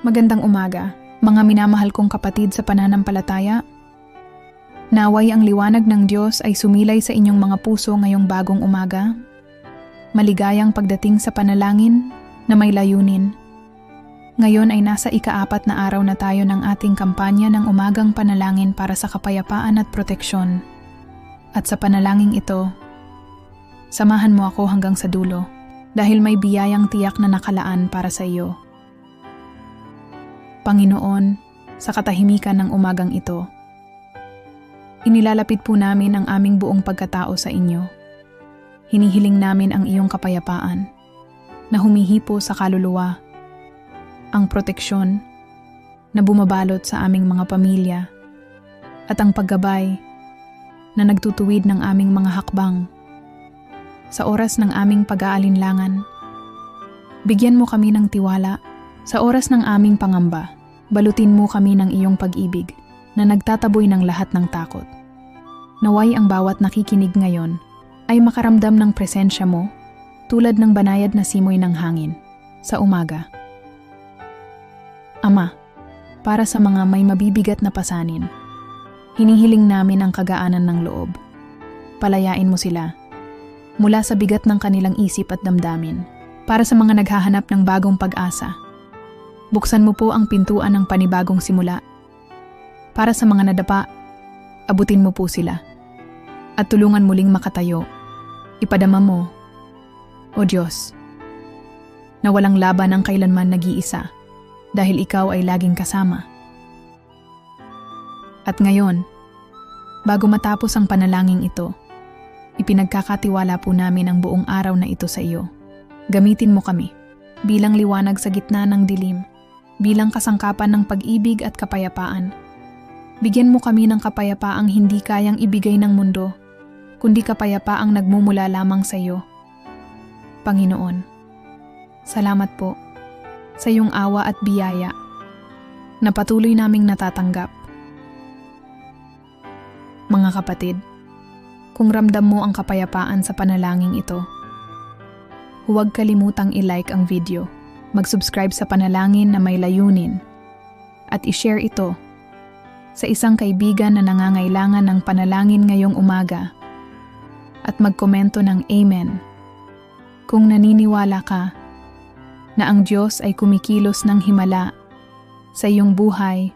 Magandang umaga, mga minamahal kong kapatid sa pananampalataya. Naway ang liwanag ng Diyos ay sumilay sa inyong mga puso ngayong bagong umaga. Maligayang pagdating sa panalangin na may layunin. Ngayon ay nasa ikaapat na araw na tayo ng ating kampanya ng umagang panalangin para sa kapayapaan at proteksyon. At sa panalangin ito, samahan mo ako hanggang sa dulo dahil may biyayang tiyak na nakalaan para sa iyo. Panginoon, sa katahimikan ng umagang ito, inilalapit po namin ang aming buong pagkatao sa inyo. Hinihiling namin ang iyong kapayapaan na humihipo sa kaluluwa ang proteksyon na bumabalot sa aming mga pamilya at ang paggabay na nagtutuwid ng aming mga hakbang. Sa oras ng aming pag-aalinlangan, bigyan mo kami ng tiwala. Sa oras ng aming pangamba, balutin mo kami ng iyong pag-ibig na nagtataboy ng lahat ng takot. Naway ang bawat nakikinig ngayon ay makaramdam ng presensya mo tulad ng banayad na simoy ng hangin sa umaga. Ama, para sa mga may mabibigat na pasanin, hinihiling namin ang kagaanan ng loob. Palayain mo sila mula sa bigat ng kanilang isip at damdamin para sa mga naghahanap ng bagong pag-asa. Buksan mo po ang pintuan ng panibagong simula. Para sa mga nadapa, abutin mo po sila. At tulungan muling makatayo. Ipadama mo, O Diyos, na walang laban ang kailanman nag-iisa dahil ikaw ay laging kasama. At ngayon, bago matapos ang panalangin ito, ipinagkakatiwala po namin ang buong araw na ito sa iyo. Gamitin mo kami bilang liwanag sa gitna ng dilim, bilang kasangkapan ng pag-ibig at kapayapaan. Bigyan mo kami ng kapayapaang hindi kayang ibigay ng mundo, kundi kapayapaang nagmumula lamang sa iyo. Panginoon, salamat po sa iyong awa at biyaya na patuloy naming natatanggap. Mga kapatid, kung ramdam mo ang kapayapaan sa panalangin ito, huwag kalimutang i-like ang video, mag-subscribe sa panalangin na may layunin, at i-share ito sa isang kaibigan na nangangailangan ng panalangin ngayong umaga. At magkomento ng Amen. Kung naniniwala ka na ang Diyos ay kumikilos ng himala sa iyong buhay